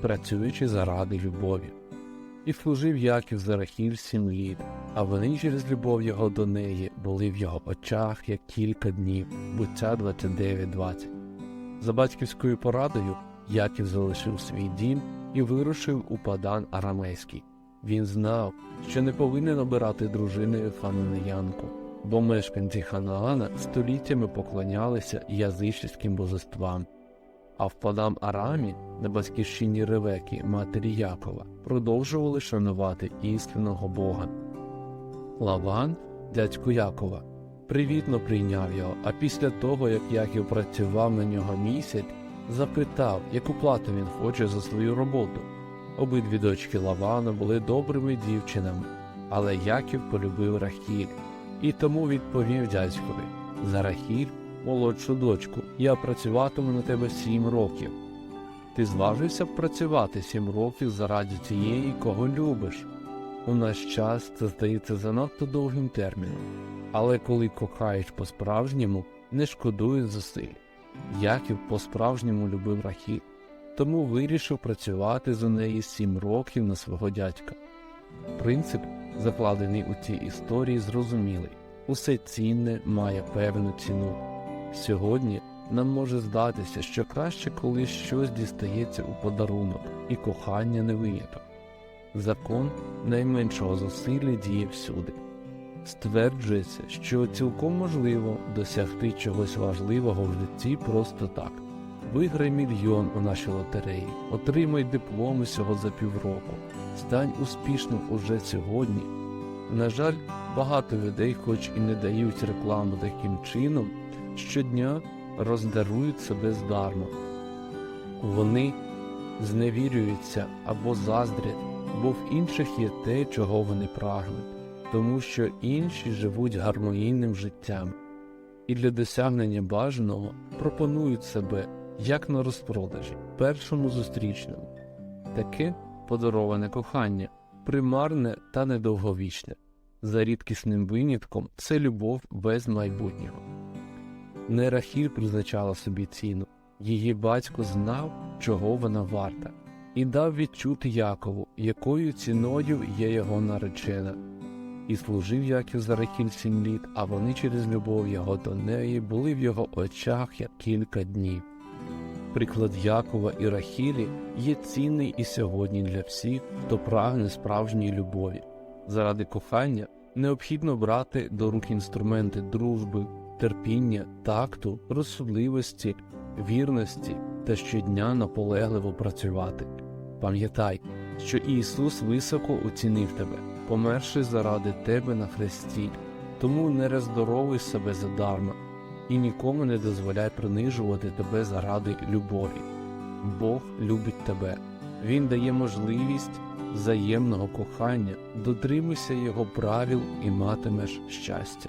працюючи заради любові. І служив Яків за Рахіль сім літ, а вони через любов його до неї були в його очах як кілька днів, буття 29.20. За батьківською порадою Яків залишив свій дім і вирушив у Падан Арамейський. Він знав, що не повинен обирати дружиною хананеянку, бо мешканці Ханаана століттями поклонялися язичницьким божествам. А в Падам Арамі, на батьківщині Ревеки, матері Якова, продовжували шанувати істинного Бога. Лаван, дядько Якова, привітно прийняв його, а після того, як Яків працював на нього місяць, запитав, яку плату він хоче за свою роботу. Обидві дочки Лавана були добрими дівчинами, але Яків полюбив Рахіль, і тому відповів дядькові за Рахіль, молодшу дочку, я працюватиму на тебе сім років. Ти зважився б працювати сім років заради тієї, кого любиш. У наш час це здається занадто довгим терміном, але коли кохаєш по-справжньому, не шкодуєш зусиль. Яків по-справжньому любив Рахіль, тому вирішив працювати за неї сім років на свого дядька. Принцип, закладений у цій історії, зрозумілий усе цінне має певну ціну. Сьогодні нам може здатися, що краще, коли щось дістається у подарунок, і кохання не виняток. Закон найменшого зусилля діє всюди. Стверджується, що цілком можливо досягти чогось важливого в житті просто так. Виграй мільйон у нашій лотереї, отримай диплом усього за півроку, стань успішним уже сьогодні. На жаль, багато людей, хоч і не дають рекламу таким чином, щодня роздарують себе здарма. Вони зневірюються або заздрять, бо в інших є те, чого вони прагнуть, тому що інші живуть гармонійним життям, і для досягнення бажаного пропонують себе як на розпродажі, першому зустрічному. Таке подароване кохання, примарне та недовговічне. За рідкісним винятком це любов без майбутнього. Не Рахіль призначала собі ціну, її батько знав, чого вона варта, і дав відчути Якову, якою ціною є його наречена. І служив Яків за Рахіль сім літ, а вони через любов його до неї були в його очах як кілька днів. Приклад Якова і Рахілі є цінний і сьогодні для всіх, хто прагне справжньої любові. Заради кохання необхідно брати до рук інструменти дружби, терпіння, такту, розсудливості, вірності та щодня наполегливо працювати. Пам'ятай, що Ісус високо оцінив тебе, померши заради тебе на хресті, тому не роздоровуй себе задарма і нікому не дозволяй принижувати тебе заради любові. Бог любить тебе, Він дає можливість взаємного кохання, дотримуйся його правил і матимеш щастя.